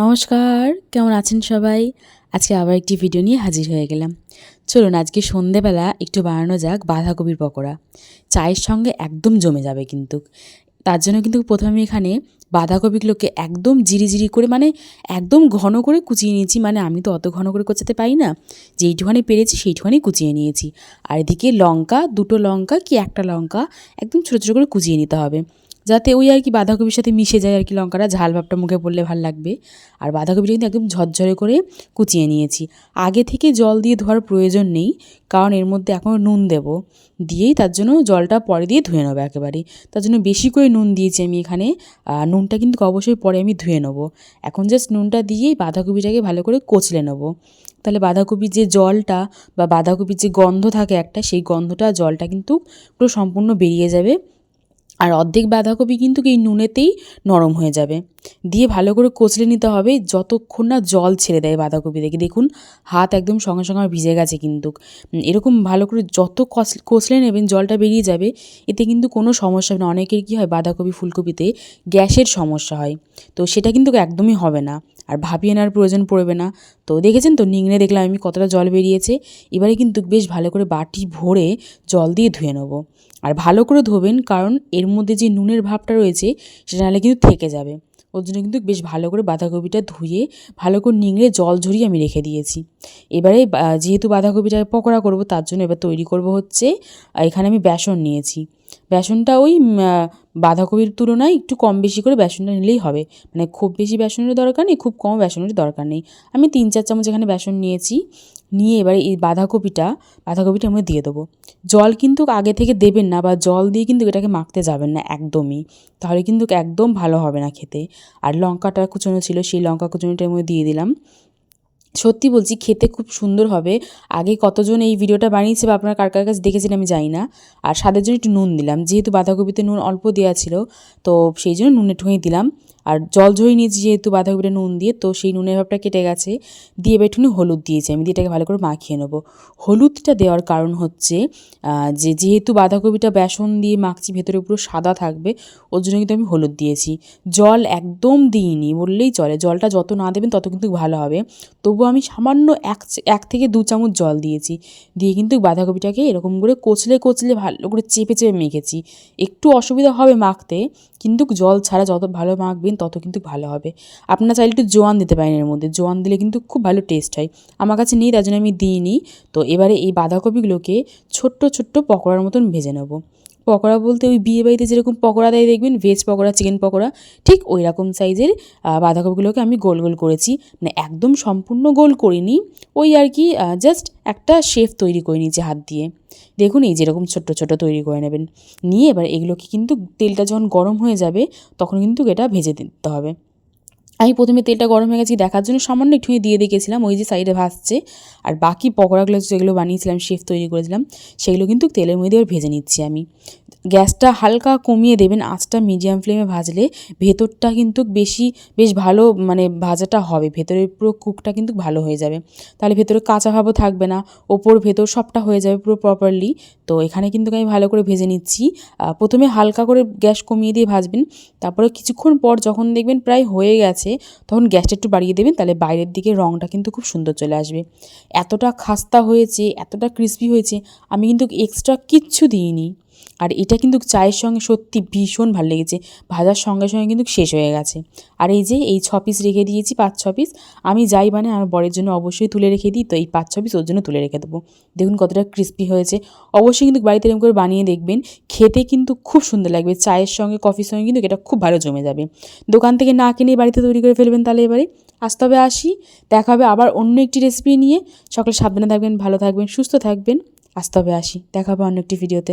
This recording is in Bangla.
নমস্কার, কেমন আছেন সবাই? আজকে আবার একটি ভিডিও নিয়ে হাজির হয়ে গেলাম। চলুন আজকে সন্ধেবেলা একটু বানানো যাক বাঁধাকপির পকোড়া। চায়ের সঙ্গে একদম জমে যাবে কিন্তু। তার জন্য কিন্তু প্রথমে এখানে বাঁধাকপিগুলোকে একদম জিরি জিরি করে মানে একদম ঘন করে কুচিয়ে নিয়েছি। মানে আমি তো অত ঘন করে কোচাতে পারি না। যেইটুখানি পেরেছি সেইটুখানি কুচিয়ে নিয়েছি। আর এদিকে লঙ্কা, দুটো লঙ্কা কি একটা লঙ্কা একদম ছোটো ছোটো করে কুচিয়ে নিতে হবে। যাতে ওই আর কি বাঁধাকপির সাথে মিশে যায় আর কি লঙ্কাটা। ঝাল ভাবটা মুখে পড়লে ভালো লাগবে। আর বাঁধাকপিটা কিন্তু একদম ঝরঝরে করে কুচিয়ে নিয়েছি। আগে থেকে জল দিয়ে ধোয়ার প্রয়োজন নেই, কারণ এর মধ্যে এখন নুন দেব। দিয়েই তার জন্য জলটা পরে দিয়ে ধুয়ে নেব একেবারে। তার জন্য বেশি করে নুন দিয়েছি আমি এখানে। নুনটা কিন্তু অবশ্যই পরে আমি ধুয়ে নেব। এখন জাস্ট নুনটা দিয়েই বাঁধাকপিটাকে ভালো করে কচলে নেব। তাহলে বাঁধাকপির যে জলটা বা বাঁধাকপির যে গন্ধ থাকে একটা, সেই গন্ধটা, জলটা কিন্তু পুরো সম্পূর্ণ বেরিয়ে যাবে। আর অর্ধেক বাঁধাকপি কিন্তু এই নুনেতেই নরম হয়ে যাবে। দিয়ে ভালো করে কচলে নিতে হবে, যতক্ষণ না জল ছেড়ে দেয় বাঁধাকপি থেকে। দেখুন, হাত একদম সঙ্গে সঙ্গে আমার ভিজে গেছে কিন্তু। এরকম ভালো করে যত কচলে নেবেন, জলটা বেরিয়ে যাবে, এতে কিন্তু কোনো সমস্যা হবে না। অনেকের কী হয়, বাঁধাকপি ফুলকপিতে গ্যাসের সমস্যা হয়। তো সেটা কিন্তু একদমই হবে না। আর ভাবিয়ে নেওয়ার প্রয়োজন পড়বে না। তো দেখেছেন তো, নিংড়ে দেখলাম আমি কতটা জল বেরিয়েছে। এবারে কিন্তু বেশ ভালো করে বাটি ভরে জল দিয়ে ধুয়ে নেব। আর ভালো করে ধোবেন, কারণ এর মধ্যে যে নুনের ভাবটা রয়েছে, সেটা নাহলে কিন্তু থেকে যাবে। ওর জন্য কিন্তু বেশ ভালো করে বাঁধাকপিটা ধুয়ে, ভালো করে নিংড়ে জল ঝরিয়ে আমি রেখে দিয়েছি। এবারে যেহেতু বাঁধাকপিটা পকোড়া করব, তার জন্য এবার তৈরি করব হচ্ছে এখানে আমি বেসন নিয়েছি। বেসনটা ওই বাঁধাকপির তুলনায় একটু কম বেশি করে বেসনটা নিলেই হবে। মানে খুব বেশি বেসনের দরকার নেই, খুব কম বেসনের দরকার নেই। আমি তিন চার চামচ এখানে বেসন নিয়েছি, নিয়ে এবারে এই বাঁধাকপিটা বাঁধাকপিটা আমি দিয়ে দেবো। জল কিন্তু আগে থেকে দেবেন না বা জল দিয়ে কিন্তু এটাকে মাখতে যাবেন না একদমই। তাহলে কিন্তু একদম ভালো হবে না খেতে। আর লঙ্কাটা কুচনো ছিল, সেই লঙ্কা কুচনোটার মধ্যে দিয়ে দিলাম। সত্যি বলছি, খেতে খুব সুন্দর হবে। আগে কতজন এই ভিডিওটা বানিয়েছে বা আপনার কার কার কাছে দেখেছেন আমি জানি না। আর স্বাদের জন্য একটু নুন দিলাম, যেহেতু বাঁধাকপিতে নুন অল্প দেওয়া ছিল, তো সেই জন্য নুন একটুখানি দিলাম। আর জল ঝরিয়ে নিয়েছি যেহেতু বাঁধাকপিটা নুন দিয়ে, তো সেই নুনের ভাবটা কেটে গেছে। দিয়ে একটুখানি হলুদ দিয়েছি। আমি দিয়ে এটাকে ভালো করে মাখিয়ে নেব। হলুদটা দেওয়ার কারণ হচ্ছে যে যেহেতু বাঁধাকপিটা বেসন দিয়ে মাখছি, ভেতরে পুরো সাদা থাকবে, ওর জন্য কিন্তু আমি হলুদ দিয়েছি। জল একদম দিইনি, বললেই চলে। জলটা যত না দেবেন, তত কিন্তু ভালো হবে। তবু আমি সামান্য এক এক থেকে দু চামচ জল দিয়েছি। দিয়ে কিন্তু বাঁধাকপিটাকে এরকম করে কচলে কচলে ভালো করে চেপে চেপে মেখেছি। একটু অসুবিধা হবে মাখতে, কিন্তু জল ছাড়া যত ভালো মাখবেন তত কিন্তু ভালো হবে। আপনারা চাইলে একটু জোয়ান দিতে পারেন এর মধ্যে। জোয়ান দিলে কিন্তু খুব ভালো টেস্ট হয়। আমার কাছে নেই, তার জন্য আমি দিইনি। তো এবারে এই বাঁধাকপিগুলোকে ছোট্ট ছোট্ট পকোড়ার মতন ভেজে নেব। পকোড়া বলতে ওই বিয়ে বাড়িতে যেরকম পকোড়া দেয় দেখবেন ভেজ পকোড়া চিকেন পকোড়া, ঠিক ওই রকম সাইজের বাঁধাকপিগুলোকে আমি গোল গোল করেছি। মানে একদম সম্পূর্ণ গোল করিনি। ওই আর কি জাস্ট একটা শেফ তৈরি করে নিয়েছি হাত দিয়ে। দেখুন এই যেরকম ছোট্ট ছোটো তৈরি করে নেবেন। নিয়ে এবার এগুলোকে কিন্তু তেলটা যখন গরম হয়ে যাবে, তখন কিন্তু এটা ভেজে দিতে হবে। আমি প্রথমে তেলটা গরম হয়ে গেছি, দেখার জন্য সামান্য একটু দিয়ে দেখেছিলাম, ওই যে সাইডে ভাসছে। আর বাকি পকোড়াগুলো যেগুলো বানিয়েছিলাম, শেফ তৈরি করেছিলাম, সেগুলো কিন্তু তেলের মধ্যে এবার ভেজে নিচ্ছি আমি। গ্যাসটা হালকা কমিয়ে দেবেন, আঁচটা মিডিয়াম ফ্লেমে ভাজলে ভেতরটা কিন্তু বেশি, বেশ ভালো মানে ভাজাটা হবে, ভেতরের পুরো কুকটা কিন্তু ভালো হয়ে যাবে। তাহলে ভেতরে কাঁচা ভাবও থাকবে না, ওপর ভেতর সবটা হয়ে যাবে পুরো প্রপারলি তো এখানে কিন্তু আমি ভালো করে ভেজে নিচ্ছি। প্রথমে হালকা করে গ্যাস কমিয়ে দিয়ে ভাজবেন, তারপরে কিছুক্ষণ পর যখন দেখবেন প্রায় হয়ে গেছে তখন গ্যাসটা একটু বাড়িয়ে দেবেন, তাহলে বাইরের দিকে রঙটা কিন্তু খুব সুন্দর চলে আসবে। এতটা খাস্তা হয়েছে, এতটা ক্রিস্পি হয়েছে, আমি কিন্তু এক্সট্রা কিচ্ছু দিইনি। আর এটা কিন্তু চায়ের সঙ্গে সত্যি ভীষণ ভালো লেগেছে। ভাজার সঙ্গে সঙ্গে কিন্তু শেষ হয়ে গেছে। আর এই যে এই ছ পিস রেখে দিয়েছি, পাঁচ ছ পিস আমি যাই মানে আমার বরের জন্য অবশ্যই তুলে রেখে দিই, তো এই পাঁচ ছ পিস ওর জন্য তুলে রেখে দেবো। দেখুন কতটা ক্রিস্পি হয়েছে। অবশ্যই কিন্তু বাড়িতে এরকম করে বানিয়ে দেখবেন, খেতে কিন্তু খুব সুন্দর লাগবে। চায়ের সঙ্গে কফির সঙ্গে কিন্তু এটা খুব ভালো জমে যাবে। দোকান থেকে না কিনে বাড়িতে তৈরি করে ফেলবেন তাহলে এবারে। আসতে হবে আসি, দেখা হবে আবার অন্য একটি রেসিপি নিয়ে। সকলে সাবধানে থাকবেন, ভালো থাকবেন, সুস্থ থাকবেন। আসতে হবে আসি, দেখা হবে অন্য একটি ভিডিওতে